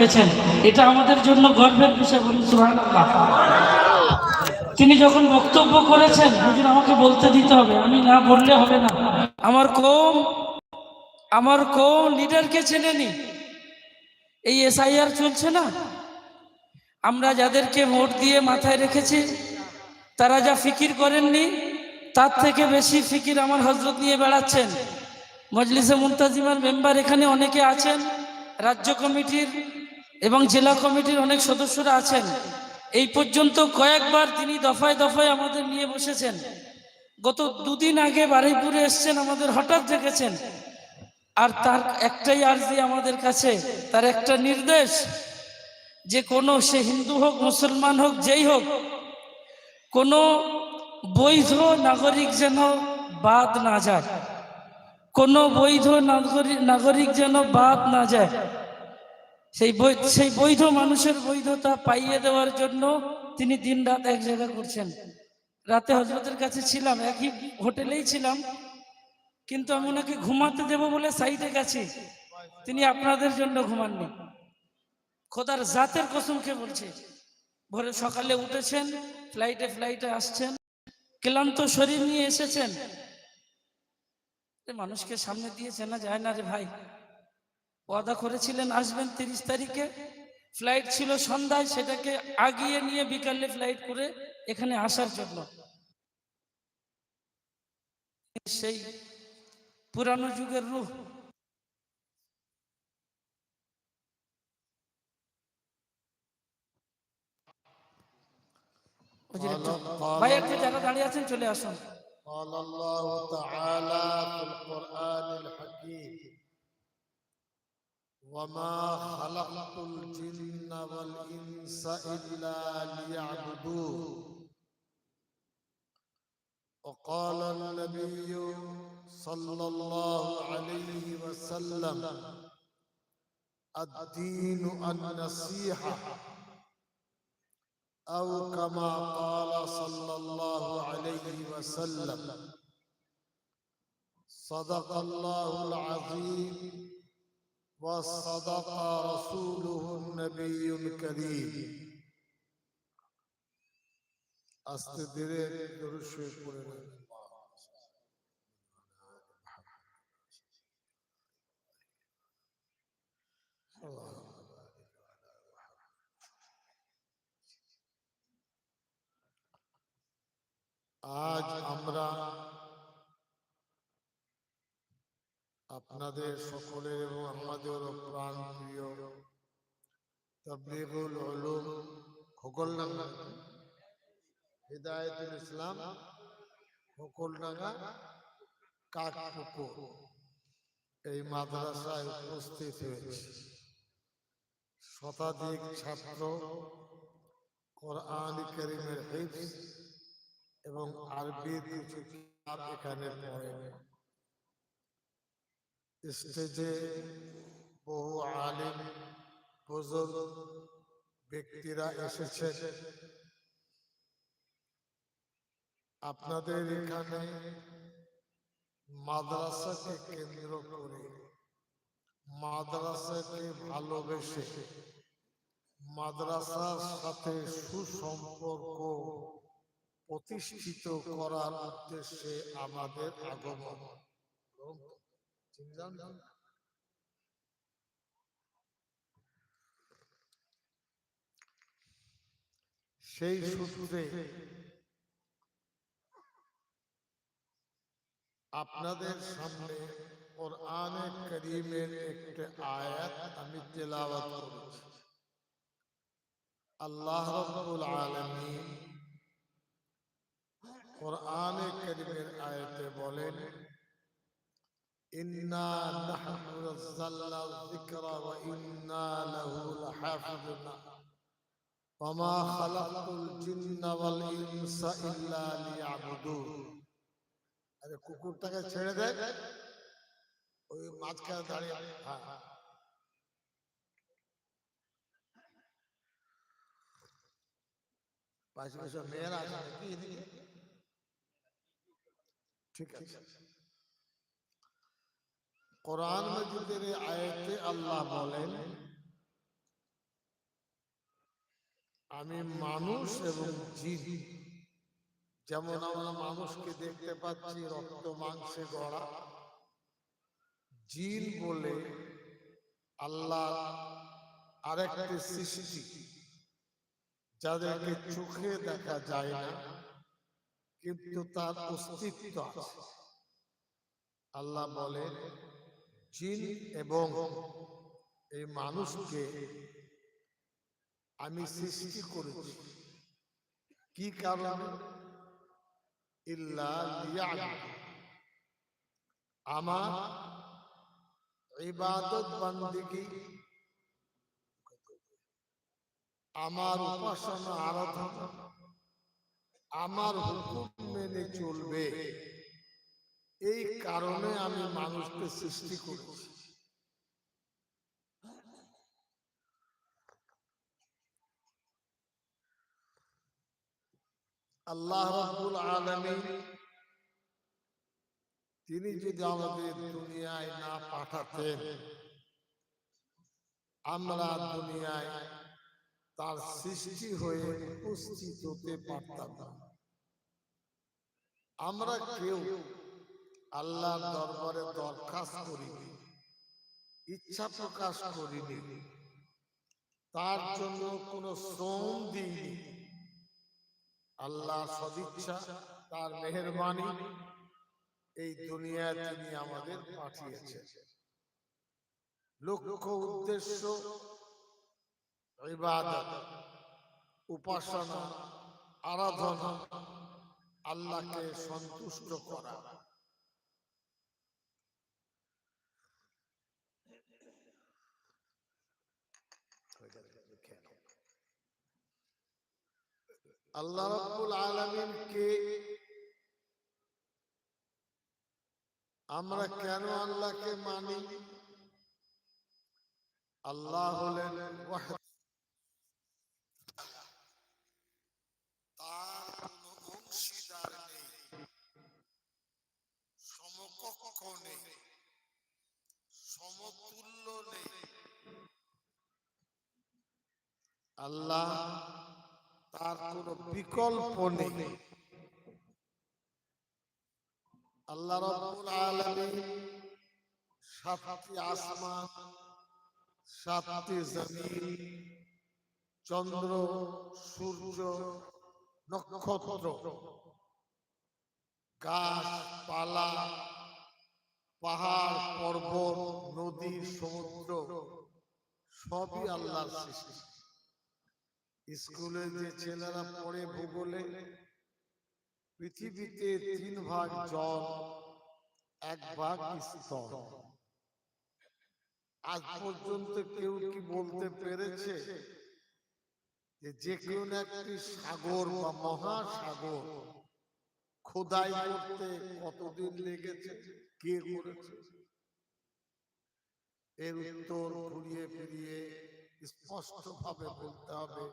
পেয়েছেন এটা আমাদের জন্য গর্বের বিষয় বলুন সুবহানাল্লাহ। তিনি যখন বক্তব্য করেছেন, হুজুর আমাকে বলতে দিতে হবে, আমি না বললে হবে না। আমার কম আমার কম লিডারকে চেনেনি। এই এসআইআর চলছে না? আমরা যাদেরকে ভোট দিয়ে মাথায় রেখেছি, তারা যা ফিকির করেননি, তার থেকে বেশি ফিকির আমার হজরত নিয়ে বেড়াচ্ছেন। মজলিসে মুন্তাজিমার মেম্বার এখানে অনেকে আছেন, রাজ্য কমিটির এবং জেলা কমিটির অনেক সদস্যরা আছেন। এই পর্যন্ত কয়েকবার তিনি দফায় দফায় আমাদের নিয়ে বসেছেন। গত দুদিন আগে বারুইপুরে এসছেন, আমাদের হঠাৎ দেখেছেন। আর তার একটাই আর্জি আমাদের কাছে, তার একটা নির্দেশ, যে কোনো সে হিন্দু হোক, মুসলমান হোক, যেই হোক, কোনো বৈধ নাগরিক যেন বাদ না যায়। কোনো বৈধ নাগরিক নাগরিক যেন বাদ না যায়। সেই সেই বৈধ মানুষের বৈধতা পাইয়ে দেওয়ার জন্য তিনি দিন রাত এক জায়গা করছেন। রাতে হজরতের কাছে ছিলাম, একই হোটেলেই ছিলাম। কিন্তু আমি ওনাকে ঘুমাতে দেব বলে সাইডে গেছি। তিনি আপনাদের জন্য ঘুমাননি। খোদার জাতের কসমকে বলছে, ভোরে সকালে উঠেছেন ফ্লাইটে ফ্লাইটে আসছেন, ক্লান্ত শরীর নিয়ে এসেছেন। মানুষকে সামনে দিয়ে চেনা যায় না রে ভাই। ওয়াদা করেছিলেন আসবেন তিরিশ তারিখে ফ্লাইট ছিল সন্ধ্যায় সেটাকে আগিয়ে নিয়ে বিকালে ফ্লাইট করে এখানে আসার জন্য সেই পুরানো যুগের রূহ হুজুর একটু- ভাই একটু যারা দাঁড়িয়ে আছেন চলে আসুন قال الله تعالى في القرآن الحكيم وما خلقت الجن والإنس إلا ليعبدون وقال النبي صلى الله عليه وسلم الدين النصيحة أو كما قال صلى الله عليه وسلم صدق الله العظيم. وصدق رسوله النبي الكريم আস্তে ধীরে দরুদ শরীফ পড়ে নেন। আজ আমরা আপনাদের সকলের এবং আমাদের প্রাণ প্রিয়। ইসলাম এই মাদ্রাসায় উপস্থিত হয়েছে। শতাধিক ছাত্র, কোরআন করিমের হিফজ এবং আরবির কিছু এখানে পড়ে স্টেজে বহু আলিম বুজুর্গ ব্যক্তিরা এসেছেন আপনাদের এখানে মাদ্রাসাকে কেন্দ্র করে, মাদ্রাসাকে ভালোবেসে, মাদ্রাসার সাথে সুসম্পর্ক প্রতিষ্ঠিত করার উদ্দেশ্যে আমাদের আগমন। চিনলাম না? সেই সূত্রে আপনাদের সামনে কোরআনে করিমের একটি আয়াত আমি তেলাওয়াত করেছি আল্লাহ রাব্বুল আলামিন কোরআনে করিমের আয়াতে বলেন ইন্না নাহনু নাযালনা যিকরা ওয়া ইন্না লাহু লাহাফিজুন ওয়ামা খালাকতুল জিন্না ওয়াল ইনসা ইল্লা লিয়াবুদুন আরে কুকুরটাকে ছেড়ে দেন ওই মাঝখানে দাঁড়িয়ে হ্যাঁ হ্যাঁ পাশে পাশে মেয়েরা আছে নাকি এদিকে? ঠিক আছে কোরআন মজিদের আয়াতে আল্লাহ বলেন, আমি মানুষ এবং জিন। যেমন আমরা মানুষকে দেখতে পাচ্ছি রক্ত, মাংসে গড়া। জিন বলে আল্লাহ আরেকটি সৃষ্টি, যাদেরকে চোখে দেখা যায় না, কিন্তু তার অস্তিত্ব আছে। আল্লাহ বলে জিন এবং এই মানুষকে আমি সৃষ্টি করেছি। কি কারণ? ইল্লা আমার ইবাদত বান্দিগি। আমার উপাসনা আরাধনা। আমার হুকুম মেনে চলবে। এই কারণে আমি মানুষকে সৃষ্টি করেছি। আল্লাহ রাব্বুল আলামিন, তিনি যদি আমাদের দুনিয়ায় না পাঠাতেন, আমরা দুনিয়ায় তার সৃষ্টি হয়ে উপস্থিত হতে পারতাম আমরা কেউ আল্লাহর দরবারে দরখাস্ত করিনি, ইচ্ছা প্রকাশ করিনি, তার জন্য কোনো শ্রম দিইনি। আল্লাহ সদিচ্ছা, তার মেহরবানি এই দুনিয়ায় তিনি আমাদের পাঠিয়েছেন। লক্ষ্য উদ্দেশ্য উপাসনা, আরাধনা, আল্লাহকে সন্তুষ্ট করা। আল্লাহ রাব্বুল আমরা কেন আল্লাহকে মানি? আল্লাহ হলেন তার কোনো অংশীদার নেই, সমকক্ষ নেই, সমতুল্য নেই। আল্লাহ তার কোনো বিকল্প নেই। আল্লাহ রাব্বুল আলামিন সাতটি আসমান, সাতটি জমিন, চন্দ্র, সূর্য, নক্ষত্র গাছ পালা পাহাড়, পর্বত, নদী, সমুদ্র, সবই আল্লাহর সৃষ্টি। স্কুলে যে ছেলেরা পড়ে ভূগোলে, পৃথিবীতে তিন ভাগ জল, এক ভাগ স্থল আজ পর্যন্ত কেউ কি বলতে পেরেছে যে যে কোনো একটি সাগর বা মহাসাগর খোদাই করতে কতদিন লেগেছে, কে করেছে? এর উত্তর ঘুরিয়ে ফিরিয়ে স্পষ্ট ভাবে বলতে হবে,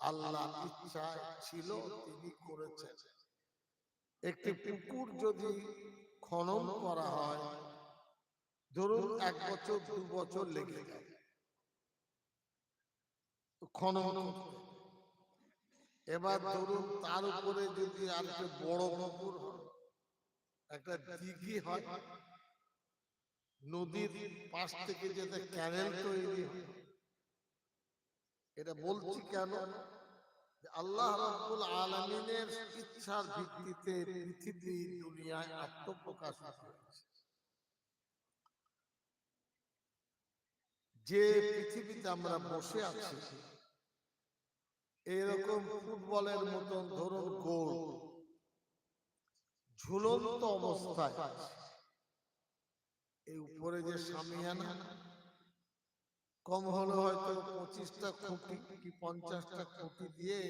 আল্লাহ ইচ্ছা ছিল, তিনি করেছেন একটি পুকুর যদি খনন করা হয়, ধরুন এক বছর, দু বছর লেগে যায় খনন। এবার ধরুন তার উপরে যদি আর বড় পুকুর একটা দিঘি হয়, নদীর পাশ থেকে যেতে ক্যানেল তৈরি হয় এটা বলছি কেন? আল্লাহ রাব্বুল আলামিনের ইচ্ছার ভিত্তিতে পৃথিবী দুনিয়ায় আত্মপ্রকাশ হয়েছে যে পৃথিবীতে আমরা বসে আছি, এরকম ফুটবলের মতন ধরুন গোল, ঝুলন্ত অবস্থায় এই উপরে যে সামিয়ানা কম হলে হয়তো পঁচিশটা খুঁটি কি পঞ্চাশটা খুঁটি দিয়ে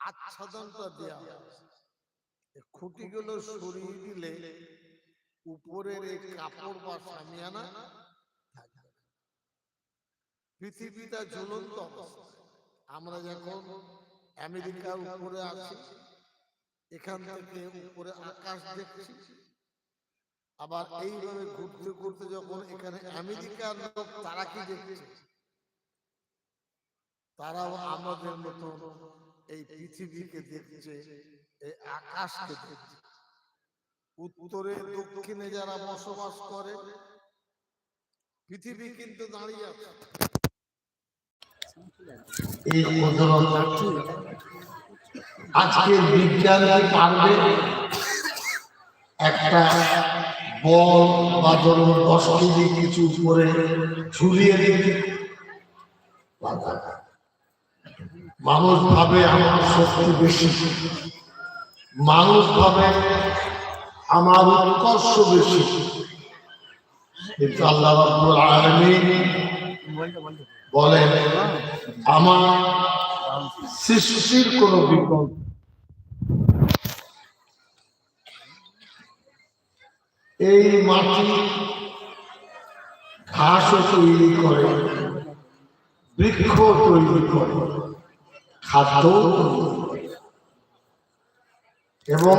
আচ্ছাদনটা দেওয়া খুঁটিগুলো সরিয়ে দিলে উপরের এই কাপড় বা সামিয়ানা। পৃথিবীটা ঝুলন্ত আমরা যখন আমেরিকার উপরে আছি, এখান থেকে উপরে আকাশ দেখছি আবার এইভাবে ঘুরতে ঘুরতে যখন এখানে আমেরিকার লোক তারা কি দেখছে? তারাও আমাদের মতো এই পৃথিবীকে দেখছে, এই আকাশকে দেখছে। উত্তরে দক্ষিণে যারা বসবাস করে, পৃথিবী কিন্তু দাঁড়িয়ে আছে। এই আজকের বিজ্ঞান পারবে? একটা বল বা ধরুন দশ কেজি কিছু উপরে ঝুলিয়ে দিতে মানুষ ভাবে আমার শক্তি বেশি। মানুষ ভাবে আমার উৎকর্ষ বেশি। কিন্তু আল্লাহ রাব্বুল আলামিন বলেন, আমার সৃষ্টির কোনো বিকল্প এই মাটি ঘাসও তৈরি করে বৃক্ষ তৈরি করে খাদ্য এবং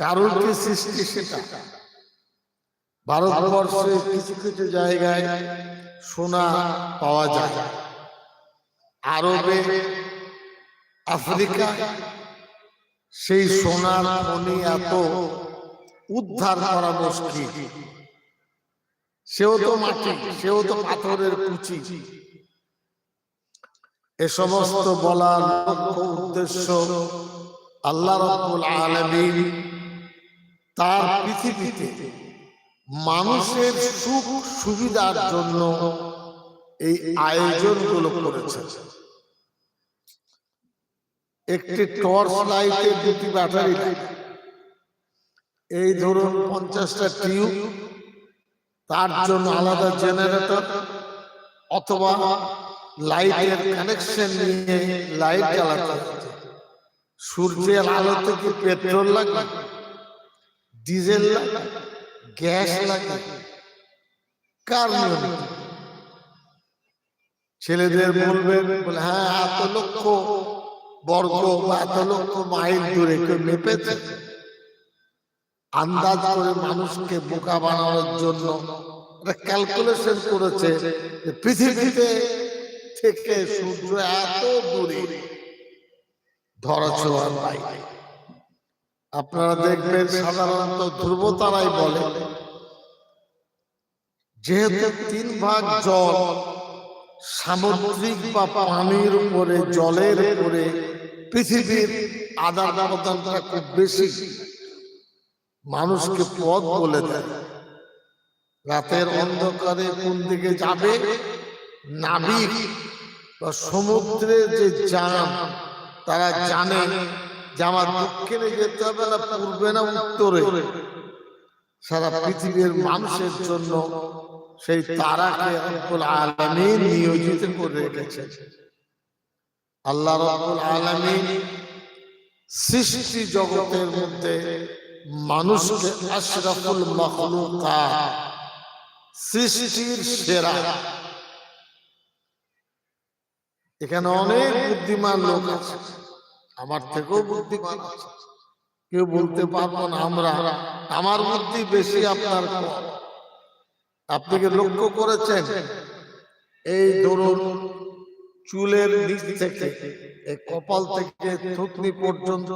কারোর কি সৃষ্টি সেটা। ভারতবর্ষে কিছু কিছু জায়গায় সোনা পাওয়া যায়। আরবে আফ্রিকা সেই সোনার খনি এত উদ্ধার করা মুশকিল। সেও তো মাটি সেও তো পাথরের কুচি। এ সমস্ত বলার লক্ষ্য উদ্দেশ্য আল্লাহ রব্বুল আলামিন তার পৃথিবীতে মানুষের সুখ সুবিধার জন্য এই আয়োজনগুলো করেছে একটি টর্চ লাইটের দুটি ব্যাটারি এই ধরুন পঞ্চাশটা টিউব, তার জন্য আলাদা জেনারেটর, অথবা লাইটের কানেকশন নিয়ে লাইট জ্বালাতে সূর্যের আলো থেকে পেট্রোল লাগে ডিজেল লাগে, গ্যাস লাগে, কার ছেলেদের বলবেন বলে হ্যাঁ এত লক্ষ বর্গ বা এত লক্ষ মাইল দূরে কেউ মেপেছে আন্দাজ করে মানুষকে বোকা বানানোর জন্য একটা ক্যালকুলেশন করেছে যে পৃথিবীতে থেকে সূর্য এত দূরে, ধরা ছোঁয়ার বাইরে। আপনারা দেখবেন সাধারণত ধ্রুব তারাই বলে। যেহেতু তিন ভাগ জল সামুদ্রিক বা পানির উপরে, জলের উপরে, পৃথিবীর আদান প্রদানটা খুব বেশি। মানুষকে পথ বলে দেয়। রাতের অন্ধকারে কোন দিকে যাবে? নাবিক বা সমুদ্রের যে যান তারা জানে যে আমার দক্ষিণে যেতে হবে না, পূর্বে না উত্তরে। সারা পৃথিবীর মানুষের জন্য সেই তারাকে রব্বুল আলামিন নিয়োজিত করে রেখেছে আল্লাহ রব্বুল আলামিন সৃষ্টি জগতের মধ্যে মানুষকে আশরাফুল মখলুকাত সৃষ্টির সেরা। এখানে অনেক বুদ্ধিমান লোক আছে। আমার থেকেও বুদ্ধিমান আছে। কেউ বলতে পারব না আমরা। আমার বুদ্ধি বেশি, আপনার আপনি কি লক্ষ্য করেছেন? এই ধরুন, চুলের নিচ থেকে, এই কপাল থেকে থুতনি পর্যন্ত,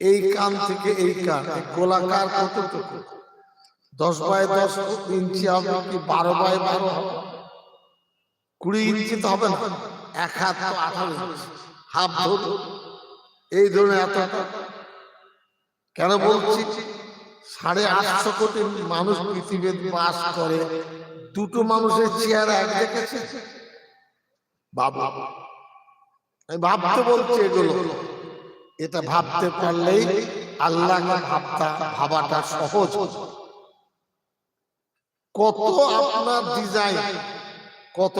এই কান থেকে এই কান গোলাকার কতটুকু? দশ বাই দশ ইঞ্চি হবে কি বারো বাই বারো হবে? কুড়ি ইঞ্চি তো হবে না। এক হাত আঠারো ইঞ্চি। হাফ ধরুন। এই ধরনের এত কেন বলছি? সাড়ে আটশো কোটি মানুষ পৃথিবীতে বাস করে। দুটো মানুষের চেহারা এক দেখেছে। বাবা, আমি ভাবতে বলছি এগুলো। এটা ভাবতে পারলেই আল্লাহ ভাবতা, ভাবাটা সহজ। কত আপনার ডিজাইন কত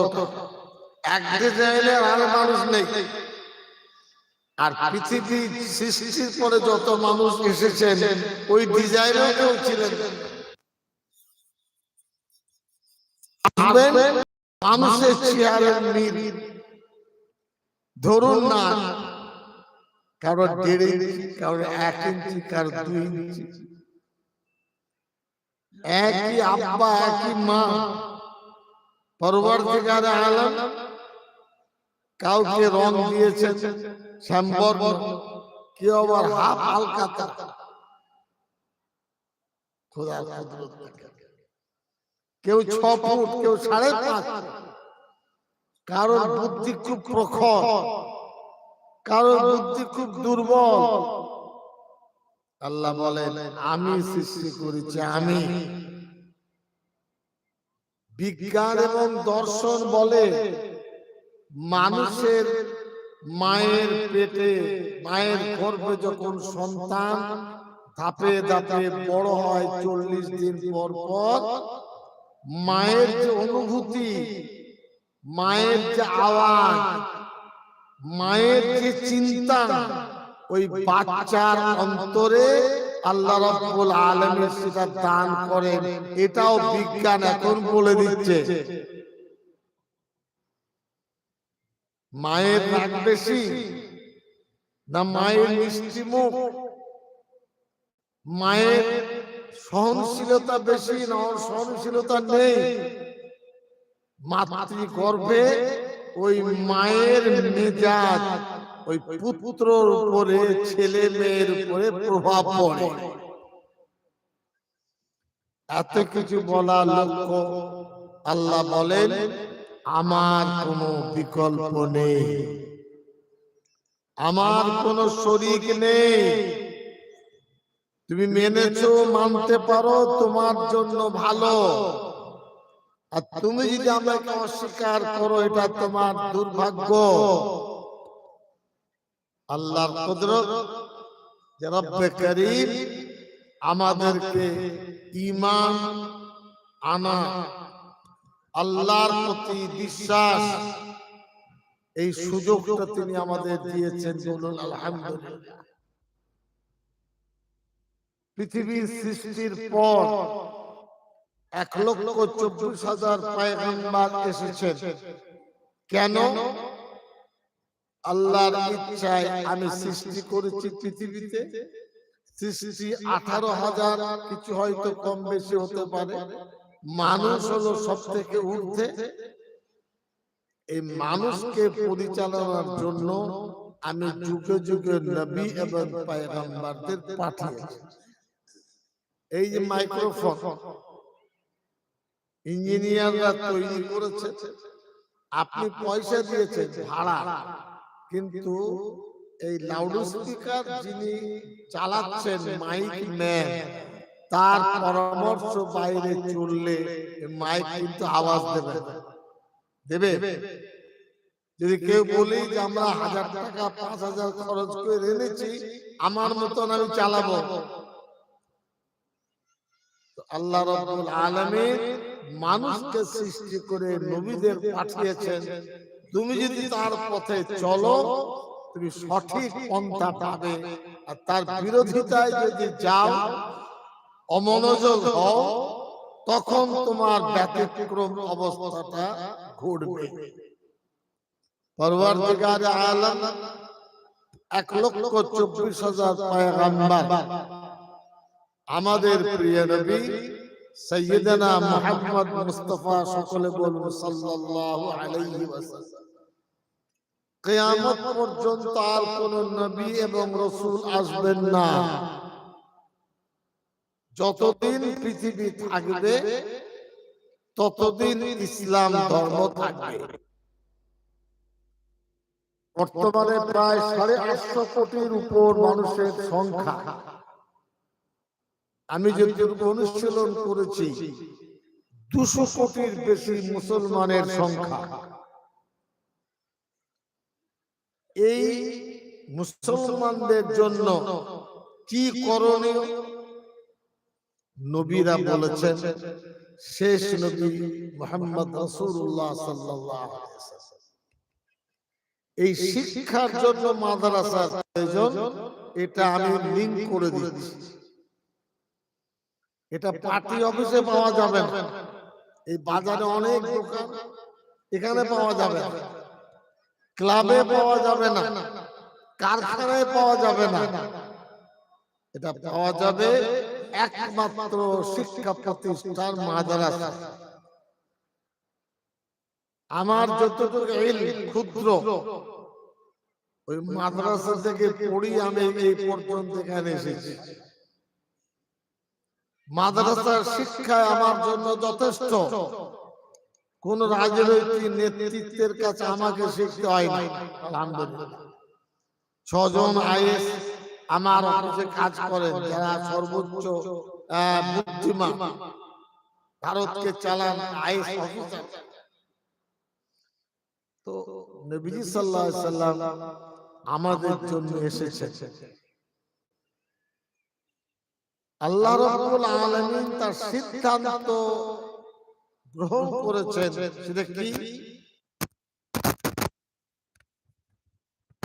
এক ডিজাইনের আর মানুষ নেই। আর পৃথিবী সৃষ্টির পরে যত মানুষ এসেছেন, ওই ডিজাইনও কেউ ছিলেন মানুষের ধরুন না কারও দেড় ইঞ্চি, কারও এক ইঞ্চি, কারও দুই ইঞ্চি। একই আব্বা, একই মা, পরবর্তীকালে আলাম, কাউকে রং দিয়েছেন। কেউ আবার হাফ হালকা খোদা কুদরত কেউ ছ ফুট কেউ সাড়ে পাঁচ। কারোর বুদ্ধি খুব প্রখর। কারোর বুদ্ধি খুব দুর্বল। আল্লাহ বলেন আমি সৃষ্টি করেছি আমি। বিজ্ঞান এবং দর্শন বলে মানুষের মায়ের পেটে মায়ের গর্ভে যখন সন্তান ধাপে ধাপে বড় হয় চল্লিশ দিন পর পর মায়ের যে অনুভূতি মায়ের যে আওয়াজ মায়ের যে চিন্তা ওই বাচ্চার অন্তরে আল্লাহ রাব্বুল আলামিন সেটা দান করেন। এটাও বিজ্ঞান এখন বলে দিচ্ছে। মায়ের রাগ বেশি না মায়ের মিষ্টি মুখ? মায়ের সহনশীলতা বেশি না সহনশীলতা নেই? মাতৃ গর্ভে ওই মায়ের মেজাজ ওই পুত্রর উপরে ছেলে মেয়ের উপরে প্রভাব পড়ে। এত কিছু বলা লক্ষ্য আল্লাহ বলেন আমার কোনো বিকল্প নেই। আমার কোনো শরিক নেই। তুমি মেনেছো, মানতে পারো, তোমার জন্য ভালো। আর তুমি যদি আমাকে অস্বীকার করো, এটা তোমার দুর্ভাগ্য। করিম আমাদেরকে ইমান আনা আল্লাহর প্রতি বিশ্বাস। এই সুযোগটা তিনি আমাদের দিয়েছেন বলুন আলহামদুলিল্লাহ। পৃথিবীর সৃষ্টির পর এক লক্ষ চব্বিশ হাজার পায়গাম্বার এসেছেন। কেন? আল্লাহর ইচ্ছায় আমি সৃষ্টি করেছি পৃথিবীতে। সৃষ্টি আঠারো হাজার কিছু হয়তো কম বেশি হতে পারে। মানুষ হলো সব থেকে ঊর্ধ্বে। এই মানুষকে পরিচালনার জন্য আমি যুগে যুগে নবী এবং পায়গাম্বারদের পাঠিয়েছি। এই যে মাইক্রোফোন ইঞ্জিনিয়াররা তৈরি করেছে। আপনি পয়সা দিয়েছেন ভাড়া। কিন্তু এই লাউড স্পিকার যিনি চালাচ্ছেন মাইক ম্যান তার পরামর্শ বাইরে চললে মাইক কিন্তু আওয়াজ দেবে। দেবে। যদি কেউ বলি যে আমরা হাজার টাকা পাঁচ হাজার খরচ করে এনেছি আমার মতন আমি চালাবো। আল্লাহ রাব্বুল আলামিন মানুষকে সৃষ্টি করে নবীদের পাঠিয়েছেন। তুমি যদি তার পথে চলো তুমি সঠিক পন্থা পাবে। আর তার বিরোধিতায় যদি যাও অমনোযোগ হও তখন তোমার ব্যতিক্রম অবস্থাটা ঘটবে। পরবর্তীকার আলম এক লক্ষ চব্বিশ হাজার পয়গাম্বার। আমাদের প্রিয় নবী সৈয়দনা মুহাম্মদ মুস্তাফা সকলে বলুন সাল্লাল্লাহু আলাইহি ওয়াসাল্লাম। কিয়ামত পর্যন্ত আর কোন নবী এবং রাসূল আসবেন না। যতদিন পৃথিবী থাকবে ততদিন ইসলাম ধর্ম থাকবে। বর্তমানে প্রায় সাড়ে আটশো কোটির উপর মানুষের সংখ্যা। আমি যতটুকু অনুশীলন করেছি দুশো কোটির বেশি মুসলমানের সংখ্যা। এই মুসলমানদের জন্য কি করণীয়? নবীরা বলেছেন শেষ নবী মোহাম্মদ রাসূলুল্লাহ সাল্লাল্লাহু এই শিক্ষার জন্য মাদ্রাসার প্রয়োজন এটা আমি লিঙ্ক করে দিচ্ছি। এটা পার্টি অফিসে পাওয়া যাবে না। এই বাজারে অনেক দোকান এখানে পাওয়া যাবে না। ক্লাবে পাওয়া যাবে না। কারখানায় পাওয়া যাবে না। এটা পাওয়া যাবে একমাত্র শিক্ষা প্রতিষ্ঠান মাদ্রাসা। আমার যতটুকু ক্ষুদ্র, ওই মাদ্রাসা থেকে পড়ি আমি এই পর্যন্ত এখানে এসেছি। মাদ্রাসার শিক্ষা আমার জন্য যথেষ্ট। কোন রাজনৈতিক নেতৃত্বের কাছে আমাকে শিখতে হয় না ছজন আইএস আমার অফিসে কাজ করেন যারা সর্বোচ্চ বুদ্ধিমান। ভারতকে চালান আইএস অফিসার। তো নবীজি আলাইহি সাল্লাম আমাদের জন্য এসেছে আল্লাহ রাব্বুল আলামিন তার সিদ্ধান্ত গ্রহণ করেছেন। সেটা কি?